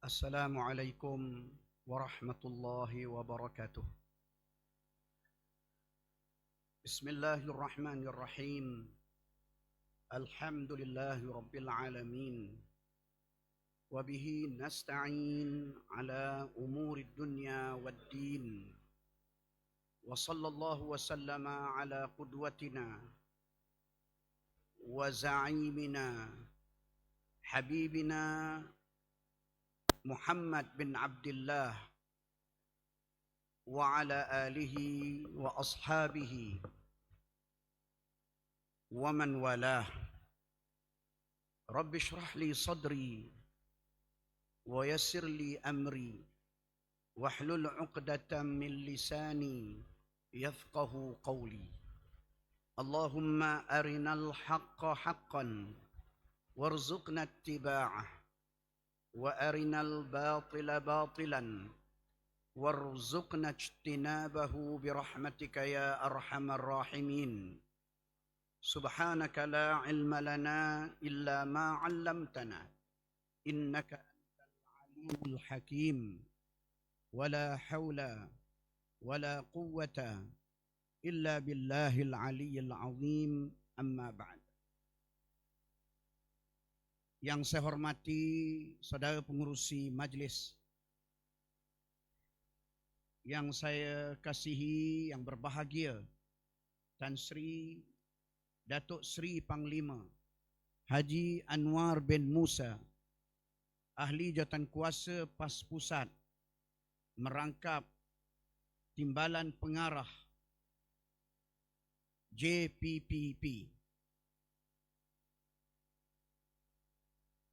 السلام عليكم ورحمة الله وبركاته. بسم الله الرحمن الرحيم. الحمد لله رب العالمين. وبه نستعين على أمور الدنيا والدين. وصلى الله وسلم على قدوتنا وزعيمنا حبيبنا محمد بن عبد الله وعلى آله وأصحابه ومن والاه. رب اشرح لي صدري ويسر لي أمري واحلل عقدة من لساني يفقه قولي. اللهم أرنا الحق حقا وارزقنا اتباعه. وأرنا الباطل باطلا وارزقنا اجتنابه برحمتك يا أرحم الراحمين. سبحانك لا علم لنا إلا ما علمتنا إنك أنت العليم الحكيم. ولا حول ولا قوة إلا بالله العلي العظيم. أما بعد. Yang saya hormati saudara pengurusi majlis. Yang saya kasihi, yang berbahagia Tan Sri Datuk Sri Panglima Haji Anwar bin Musa Ahli Jawatan Kuasa PAS Pusat Merangkap Timbalan Pengarah JPPP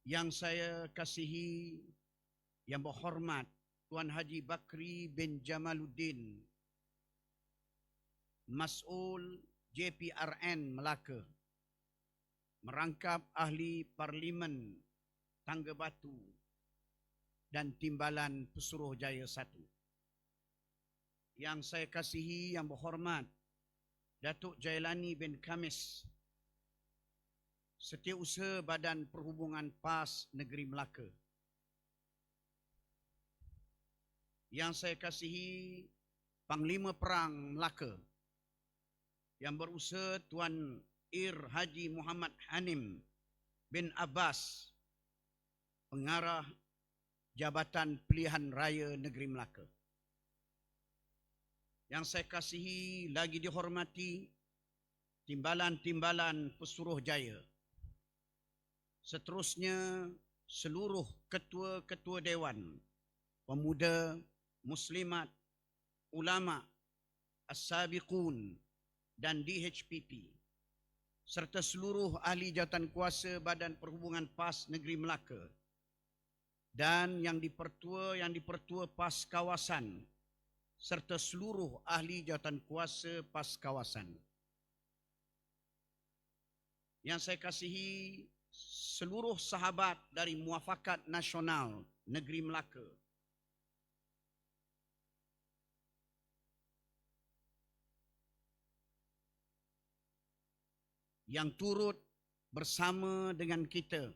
yang saya kasihi, yang berhormat Tuan Haji Bakri bin Jamaluddin, Mas'ul JPRN Melaka, merangkap ahli Parlimen Tangga Batu dan Timbalan Pesuruh Jaya Satu. Yang saya kasihi, yang berhormat Datuk Jailani bin Kamis, Setiausaha Badan Perhubungan PAS Negeri Melaka. Yang saya kasihi Panglima Perang Melaka yang berusaha Tuan Ir Haji Muhammad Hanim bin Abbas pengarah Jabatan Pilihan Raya Negeri Melaka. Yang saya kasihi lagi dihormati timbalan-timbalan Pesuruh Jaya Seterusnya seluruh ketua-ketua dewan, pemuda, muslimat, ulama, as-sabiqun dan DHPP serta seluruh ahli jawatan kuasa Badan Perhubungan PAS Negeri Melaka dan yang dipertua yang dipertua PAS kawasan serta seluruh ahli jawatan kuasa PAS kawasan. Yang saya kasihi seluruh sahabat dari Muafakat Nasional Negeri Melaka. Yang turut bersama dengan kita.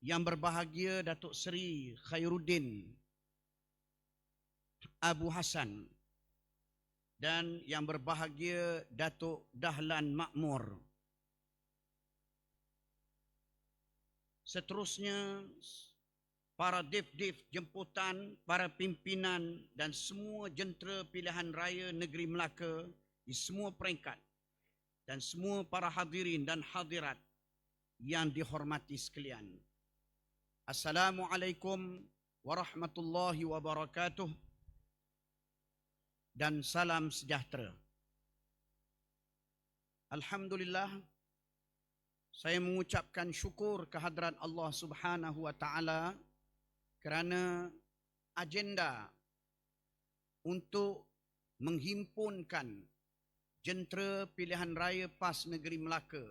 Yang berbahagia Datuk Seri Khairuddin Abu Hassan dan yang berbahagia Datuk Dahlan Makmur seterusnya para dev-dev jemputan, para pimpinan dan semua jentera pilihan raya negeri Melaka di semua peringkat dan semua para hadirin dan hadirat yang dihormati sekalian. Assalamualaikum warahmatullahi wabarakatuh dan salam sejahtera. Alhamdulillah saya mengucapkan syukur kehadrat Allah Subhanahu wa taala kerana agenda untuk menghimpunkan jentera pilihan raya PAS Negeri Melaka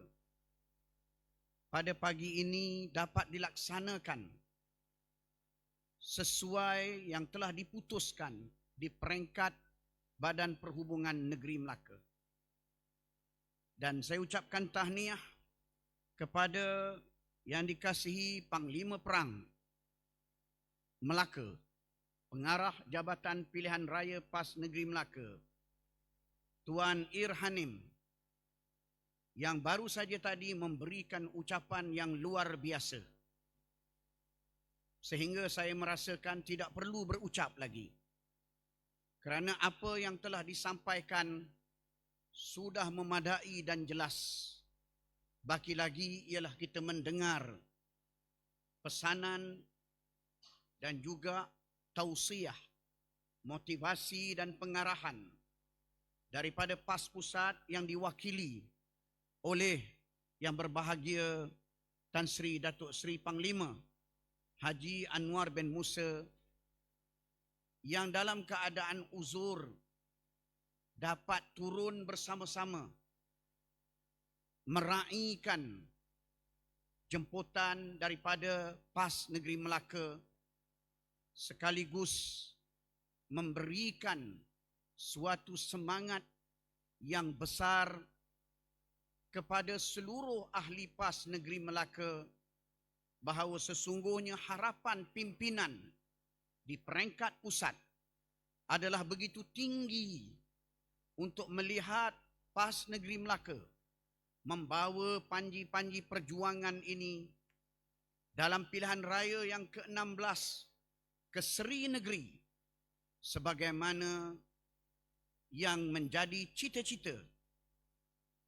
pada pagi ini dapat dilaksanakan sesuai yang telah diputuskan di peringkat Badan Perhubungan Negeri Melaka. Dan saya ucapkan tahniah kepada yang dikasihi Panglima Perang Melaka, Pengarah Jabatan Pilihan Raya PAS Negeri Melaka, Tuan Irhanim, yang baru saja tadi memberikan ucapan yang luar biasa. Sehingga saya merasakan tidak perlu berucap lagi. Kerana apa yang telah disampaikan sudah memadai dan jelas. Baki lagi ialah kita mendengar pesanan dan juga tausiah, motivasi dan pengarahan daripada PAS Pusat yang diwakili oleh yang berbahagia Tan Sri Datuk Sri Panglima Haji Anwar bin Musa yang dalam keadaan uzur dapat turun bersama-sama meraihkan jemputan daripada PAS Negeri Melaka sekaligus memberikan suatu semangat yang besar kepada seluruh ahli PAS Negeri Melaka bahawa sesungguhnya harapan pimpinan di peringkat pusat adalah begitu tinggi untuk melihat PAS Negeri Melaka membawa panji-panji perjuangan ini dalam pilihan raya yang ke-16 ke Seri Negeri sebagaimana yang menjadi cita-cita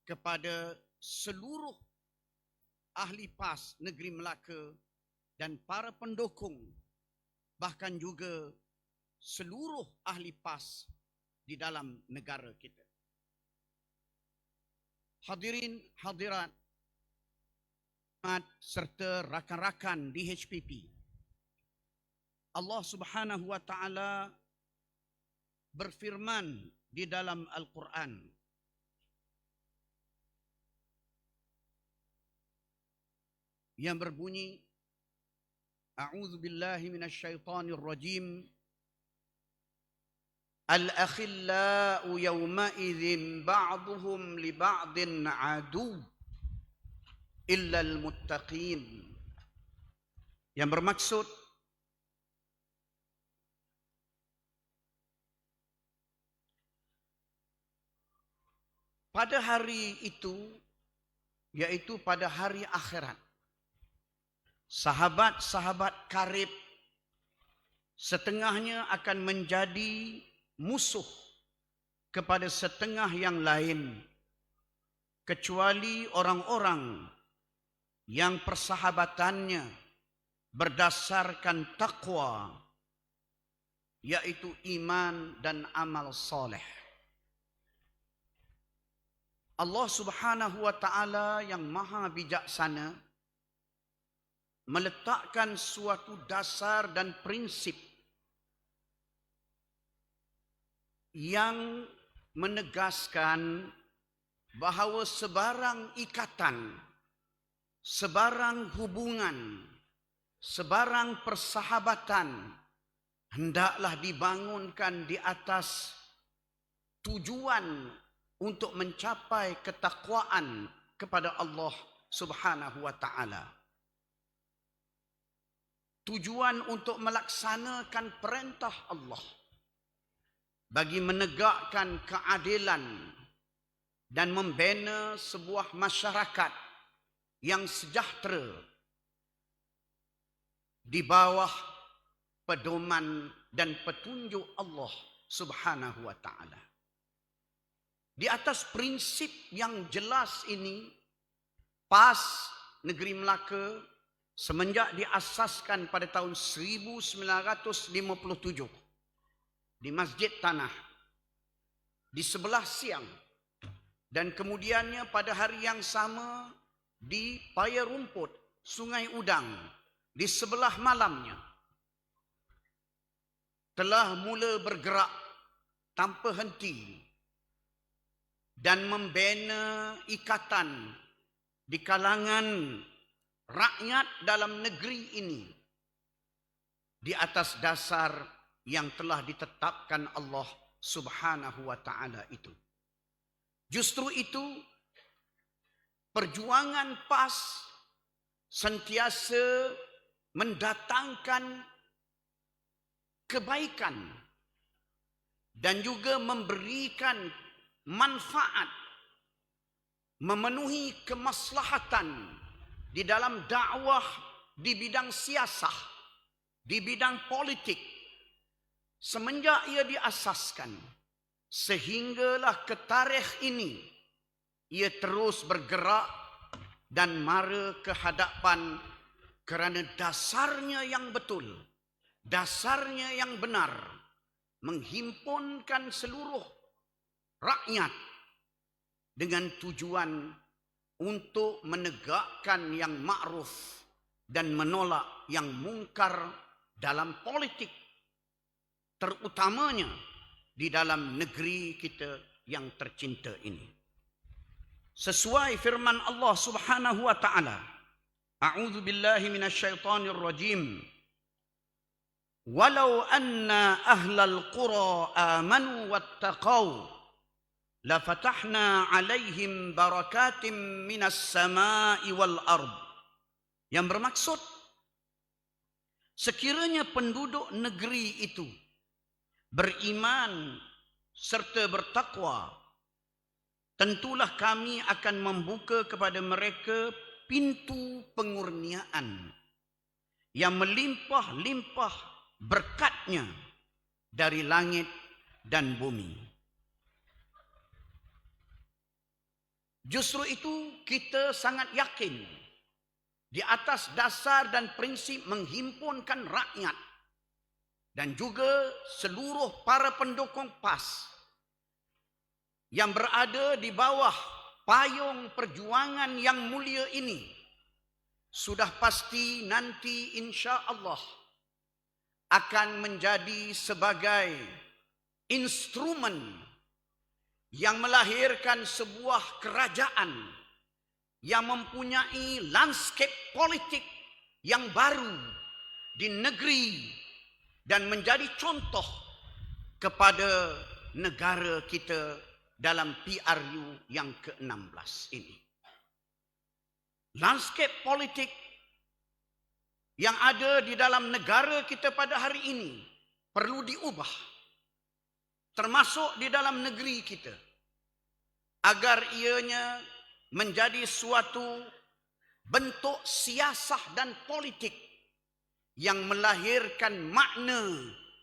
kepada seluruh ahli PAS negeri Melaka dan para pendukung bahkan juga seluruh ahli PAS di dalam negara kita. Hadirin hadirat serta rakan-rakan di HPP. Allah Subhanahu wa taala berfirman di dalam Al-Quran yang berbunyi A'udzu billahi minasyaitonir rajim Idzin ba'dhum li ba'din adu illa al-muttaqin Yang bermaksud pada hari itu yaitu pada hari akhirat sahabat-sahabat karib setengahnya akan menjadi musuh kepada setengah yang lain kecuali orang-orang yang persahabatannya berdasarkan takwa yaitu iman dan amal soleh. Allah Subhanahu wa taala yang maha bijaksana meletakkan suatu dasar dan prinsip yang menegaskan bahawa sebarang ikatan, sebarang hubungan, sebarang persahabatan hendaklah dibangunkan di atas tujuan untuk mencapai ketakwaan kepada Allah Subhanahu wa taala. Tujuan untuk melaksanakan perintah Allah bagi menegakkan keadilan dan membina sebuah masyarakat yang sejahtera di bawah pedoman dan petunjuk Allah Subhanahu wa taala. Di atas prinsip yang jelas ini PAS Negeri Melaka semenjak diasaskan pada tahun 1957 di Masjid Tanah di sebelah siang. Dan kemudiannya pada hari yang sama di Paya Rumput Sungai Udang di sebelah malamnya telah mula bergerak tanpa henti dan membina ikatan di kalangan rakyat dalam negeri ini di atas dasar yang telah ditetapkan Allah Subhanahu wa taala itu. Justru itu perjuangan PAS sentiasa mendatangkan kebaikan dan juga memberikan manfaat memenuhi kemaslahatan di dalam dakwah di bidang siasah di bidang politik semenjak ia diasaskan sehinggalah ke tarikh ini ia terus bergerak dan mara ke hadapan kerana dasarnya yang betul dasarnya yang benar menghimpunkan seluruh rakyat dengan tujuan untuk menegakkan yang ma'ruf dan menolak yang mungkar dalam politik terutamanya di dalam negeri kita yang tercinta ini. Sesuai firman Allah Subhanahu wa taala a'udzu billahi minasyaitonir rajim. Walau anna ahlal qura amanu wattaqau alaihim barakatim minas sama'i wal ard. Yang bermaksud sekiranya penduduk negeri itu beriman serta bertakwa tentulah kami akan membuka kepada mereka pintu pengurniaan yang melimpah-limpah berkatnya dari langit dan bumi. Justru itu kita sangat yakin di atas dasar dan prinsip menghimpunkan rakyat dan juga seluruh para pendukung PAS yang berada di bawah payung perjuangan yang mulia ini sudah pasti nanti insya Allah akan menjadi sebagai instrumen yang melahirkan sebuah kerajaan yang mempunyai landscape politik yang baru di negeri dan menjadi contoh kepada negara kita dalam PRU yang ke-16 ini. Landscape politik yang ada di dalam negara kita pada hari ini perlu diubah termasuk di dalam negeri kita agar ianya menjadi suatu bentuk siasah dan politik yang melahirkan makna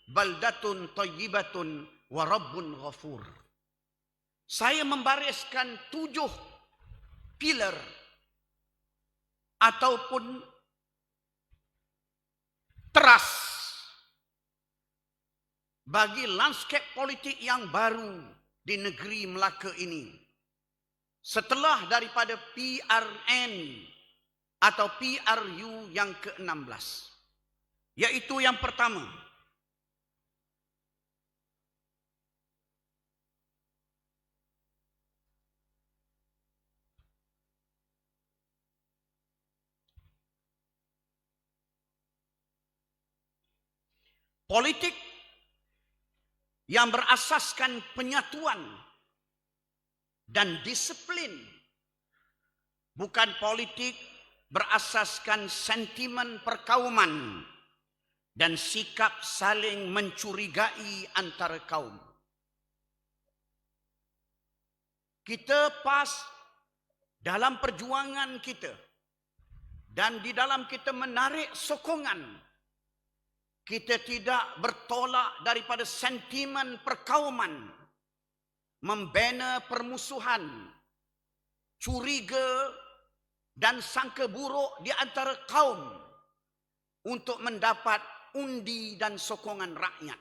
baldatun tayyibatun wa rabbun ghafur saya membariskan tujuh pilar ataupun teras bagi landscape politik yang baru di negeri Melaka ini. Setelah daripada PRN atau PRU yang ke-16. Yaitu yang pertama. politik yang berasaskan penyatuan dan disiplin bukan politik berasaskan sentimen perkauman dan sikap saling mencurigai antara kaum. Kita pas dalam perjuangan kita dan di dalam kita menarik sokongan kita tidak bertolak daripada sentimen perkauman membina permusuhan curiga dan sangka buruk di antara kaum untuk mendapat undi dan sokongan rakyat.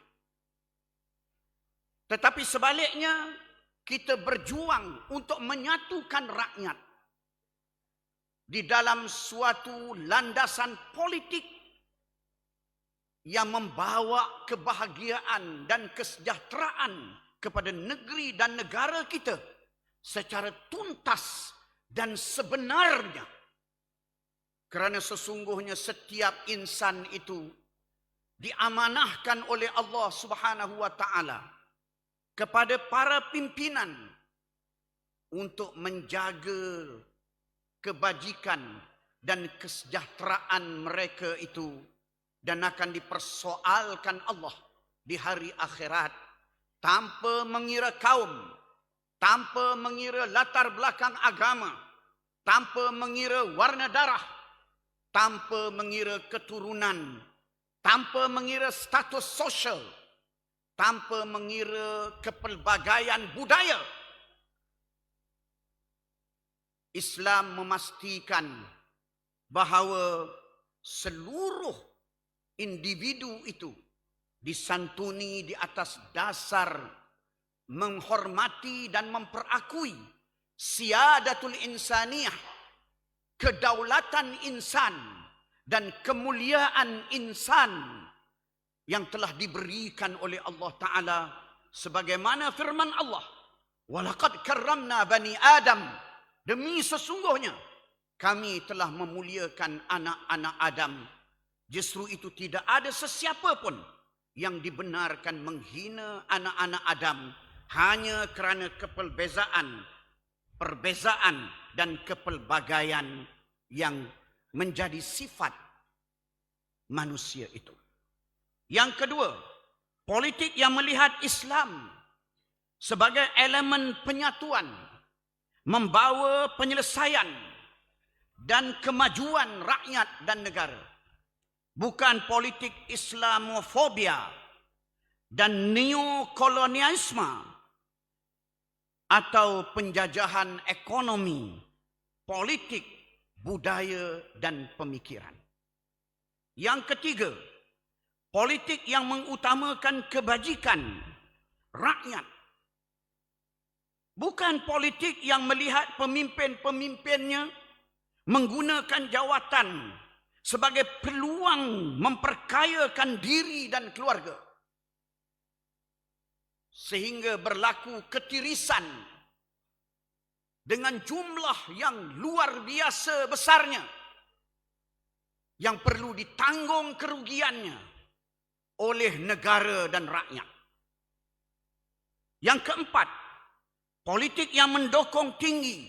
Tetapi sebaliknya kita berjuang untuk menyatukan rakyat di dalam suatu landasan politik yang membawa kebahagiaan dan kesejahteraan kepada negeri dan negara kita secara tuntas dan sebenarnya. Kerana sesungguhnya setiap insan itu diamanahkan oleh Allah Subhanahu wa taala kepada para pimpinan untuk menjaga kebajikan dan kesejahteraan mereka itu dan akan dipersoalkan Allah di hari akhirat tanpa mengira kaum, tanpa mengira latar belakang agama, tanpa mengira warna darah, tanpa mengira keturunan, tanpa mengira status sosial, tanpa mengira kepelbagaian budaya. Islam memastikan bahawa seluruh individu itu disantuni di atas dasar menghormati dan memperakui siadatul insaniyah kedaulatan insan dan kemuliaan insan yang telah diberikan oleh Allah taala sebagaimana firman Allah. Walaqad karramna bani adam. Demi sesungguhnya kami telah memuliakan anak-anak Adam. Justru itu tidak ada sesiapa pun yang dibenarkan menghina anak-anak Adam. Hanya kerana kepelbezaan perbezaan dan kepelbagaian yang menjadi sifat manusia itu. Yang kedua, politik yang melihat Islam sebagai elemen penyatuan membawa penyelesaian dan kemajuan rakyat dan negara. Bukan politik Islamofobia dan neokolonialisme atau penjajahan ekonomi, politik, budaya dan pemikiran. Yang ketiga, politik yang mengutamakan kebajikan rakyat. Bukan politik yang melihat pemimpin-pemimpinnya menggunakan jawatan sebagai peluang memperkayakan diri dan keluarga sehingga berlaku ketirisan dengan jumlah yang luar biasa besarnya yang perlu ditanggung kerugiannya oleh negara dan rakyat. Yang keempat, politik yang mendokong tinggi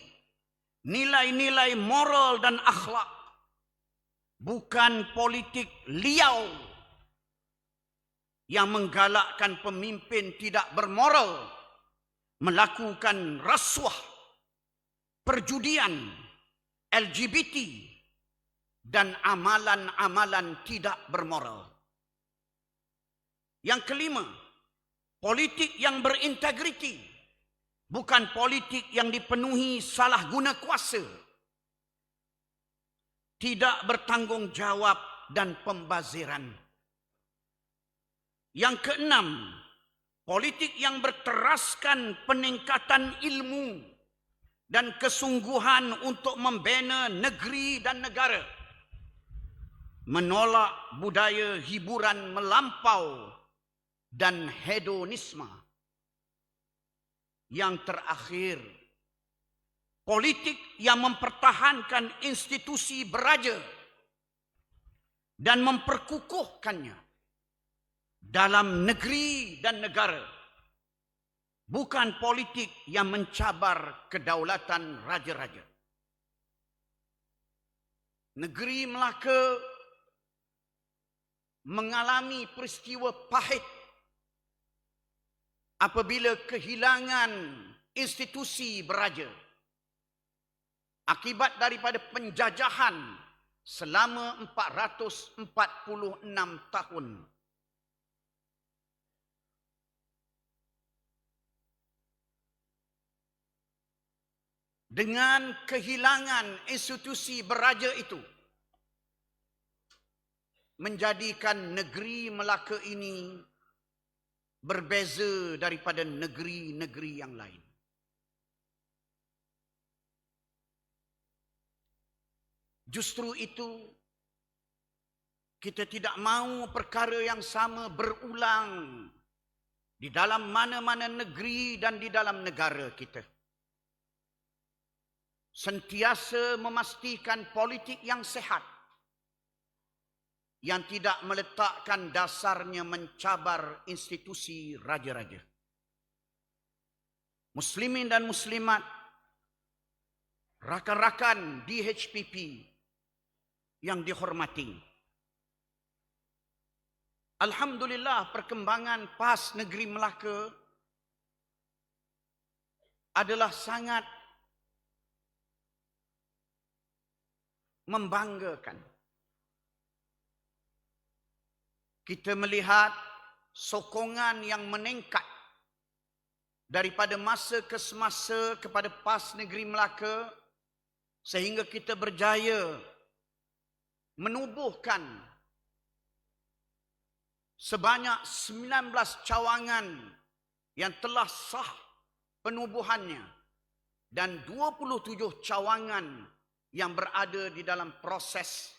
nilai-nilai moral dan akhlak bukan politik liau yang menggalakkan pemimpin tidak bermoral melakukan rasuah perjudian LGBT dan amalan-amalan tidak bermoral. Yang kelima politik yang berintegriti bukan politik yang dipenuhi salah guna kuasa tidak bertanggungjawab dan pembaziran. Yang keenam politik yang berteraskan peningkatan ilmu dan kesungguhan untuk membina negeri dan negara. Menolak budaya hiburan melampau dan hedonisme. Yang terakhir politik yang mempertahankan institusi beraja dan memperkukuhkannya dalam negeri dan negara bukan politik yang mencabar kedaulatan raja-raja. Negeri Melaka mengalami peristiwa pahit apabila kehilangan institusi beraja. Akibat daripada penjajahan selama 446 tahun dengan kehilangan institusi beraja itu menjadikan negeri Melaka ini berbeza daripada negeri-negeri yang lain. Justru itu kita tidak mahu perkara yang sama berulang di dalam mana-mana negeri dan di dalam negara kita. Sentiasa memastikan politik yang sehat yang tidak meletakkan dasarnya mencabar institusi raja-raja. Muslimin dan muslimat, rakan-rakan di HPP yang dihormati. Alhamdulillah perkembangan PAS Negeri Melaka adalah sangat membanggakan. Kita melihat sokongan yang meningkat daripada masa ke semasa kepada PAS Negeri Melaka sehingga kita berjaya menubuhkan sebanyak 19 cawangan yang telah sah penubuhannya dan 27 cawangan yang berada di dalam proses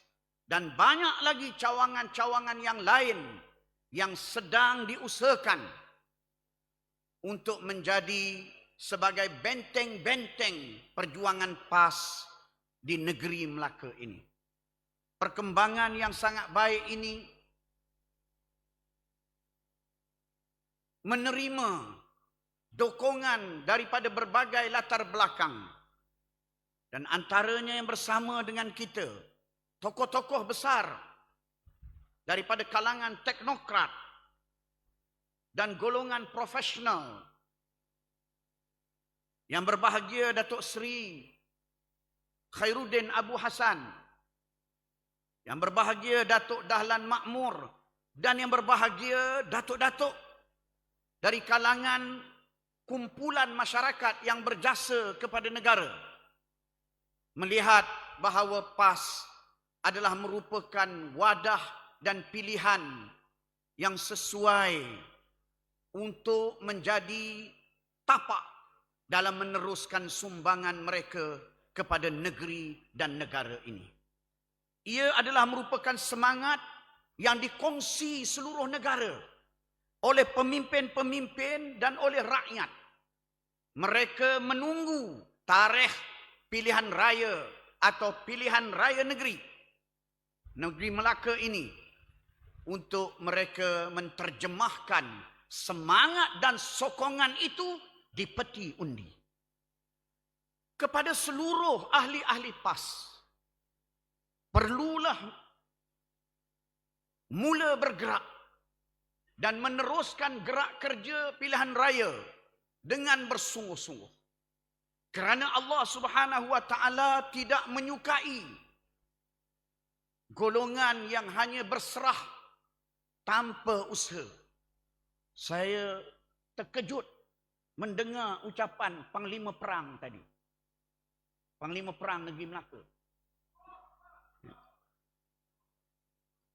dan banyak lagi cawangan-cawangan yang lain yang sedang diusahakan untuk menjadi sebagai benteng-benteng perjuangan PAS di negeri Melaka ini. Perkembangan yang sangat baik ini menerima dokongan daripada berbagai latar belakang dan antaranya yang bersama dengan kita tokoh-tokoh besar daripada kalangan teknokrat dan golongan profesional yang berbahagia Datuk Seri Khairuddin Abu Hassan yang berbahagia Datuk Dahlan Makmur dan yang berbahagia Datuk-datuk dari kalangan kumpulan masyarakat yang berjasa kepada negara melihat bahawa PAS adalah merupakan wadah dan pilihan yang sesuai untuk menjadi tapak dalam meneruskan sumbangan mereka kepada negeri dan negara ini. Ia adalah merupakan semangat yang dikongsi seluruh negara oleh pemimpin-pemimpin dan oleh rakyat. Mereka menunggu tarikh pilihan raya atau pilihan raya negeri. Negeri Melaka ini untuk mereka menterjemahkan semangat dan sokongan itu di peti undi. Kepada seluruh ahli-ahli PAS, perlulah mula bergerak dan meneruskan gerak kerja pilihan raya dengan bersungguh-sungguh. Kerana Allah Subhanahu wa taala tidak menyukai golongan yang hanya berserah tanpa usaha. Saya terkejut mendengar ucapan panglima perang tadi. Panglima perang negeri Melaka.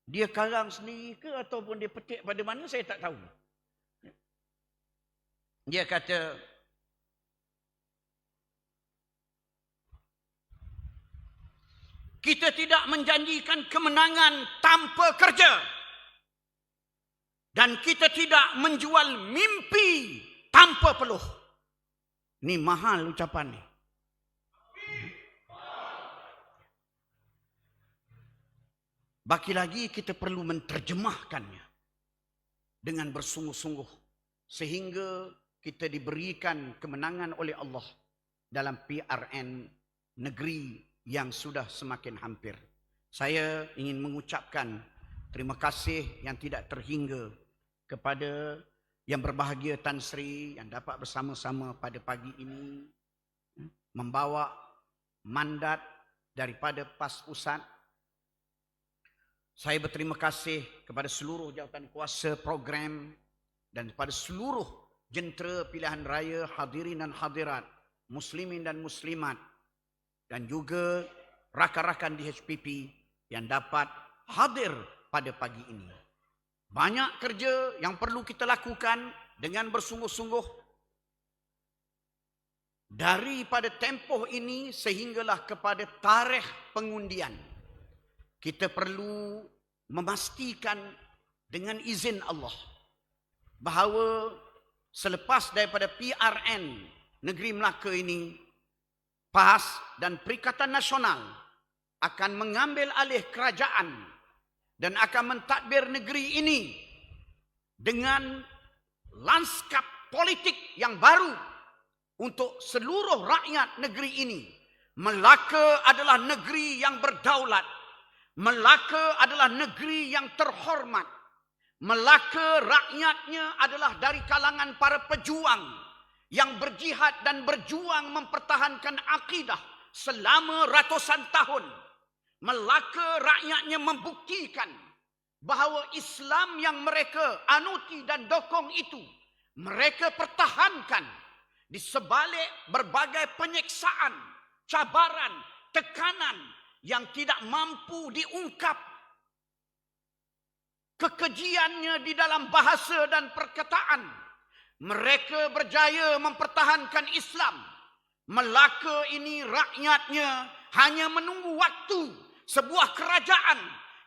Dia karang sendiri ke ataupun dia petik pada mana saya tak tahu. Dia kata Kita tidak menjanjikan kemenangan tanpa kerja. Dan kita tidak menjual mimpi tanpa peluh. Ini mahal ucapan ni. Baki lagi kita perlu menterjemahkannya dengan bersungguh-sungguh sehingga kita diberikan kemenangan oleh Allah dalam PRN negeri yang sudah semakin hampir. Saya ingin mengucapkan terima kasih yang tidak terhingga kepada yang berbahagia Tan Sri yang dapat bersama-sama pada pagi ini membawa mandat daripada PAS Pusat saya berterima kasih kepada seluruh jawatan kuasa program dan kepada seluruh jentera pilihan raya hadirin dan hadirat, muslimin dan muslimat dan juga rakan-rakan di HPP yang dapat hadir pada pagi ini. Banyak kerja yang perlu kita lakukan dengan bersungguh-sungguh daripada tempoh ini sehinggalah kepada tarikh pengundian kita perlu memastikan dengan izin Allah bahawa selepas daripada PRN negeri Melaka ini PAS dan Perikatan Nasional akan mengambil alih kerajaan dan akan mentadbir negeri ini dengan lanskap politik yang baru untuk seluruh rakyat negeri ini. Melaka adalah negeri yang berdaulat Melaka adalah negeri yang terhormat. Melaka rakyatnya adalah dari kalangan para pejuang yang berjihad dan berjuang mempertahankan akidah selama ratusan tahun. Melaka rakyatnya membuktikan bahawa Islam yang mereka anuti dan dokong itu mereka pertahankan di sebalik berbagai penyeksaan, cabaran, tekanan yang tidak mampu diungkap kekejiannya di dalam bahasa dan perkataan. Mereka berjaya mempertahankan Islam. Melaka ini rakyatnya hanya menunggu waktu sebuah kerajaan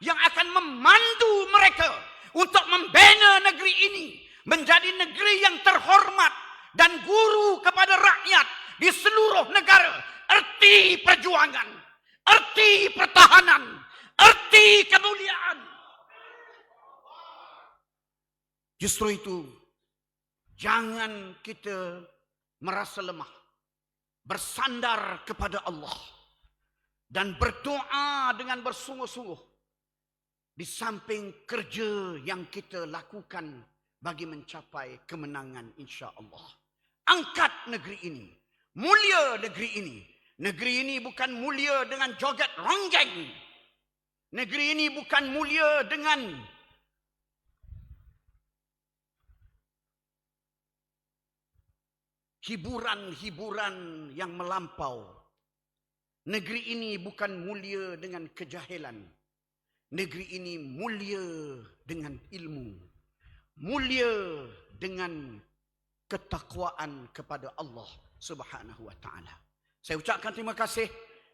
yang akan memandu mereka untuk membina negeri ini menjadi negeri yang terhormat dan guru kepada rakyat di seluruh negara. Erti perjuangan, erti pertahanan, erti kemuliaan. Justru itu, jangan kita merasa lemah. Bersandar kepada Allah. Dan berdoa dengan bersungguh-sungguh. Di samping kerja yang kita lakukan bagi mencapai kemenangan insya Allah. Angkat negeri ini. Mulia negeri ini. Negeri ini bukan mulia dengan joget ronggeng. Negeri ini bukan mulia dengan hiburan-hiburan yang melampau. Negeri ini bukan mulia dengan kejahilan. Negeri ini mulia dengan ilmu. Mulia dengan ketakwaan kepada Allah Subhanahu wa taala. Saya ucapkan terima kasih.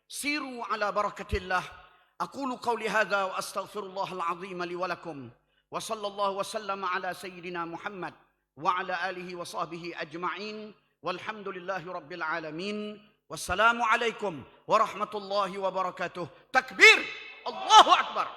Siru ala barakatillah. Aqulu qawli hadha wa astaghfirullahal azim li wa lakum. Wa sallallahu wa sallama ala sayyidina Muhammad wa ala alihi wa sahbihi ajma'in. والحمد لله رب العالمين والسلام عليكم ورحمة الله وبركاته. تكبير. الله أكبر.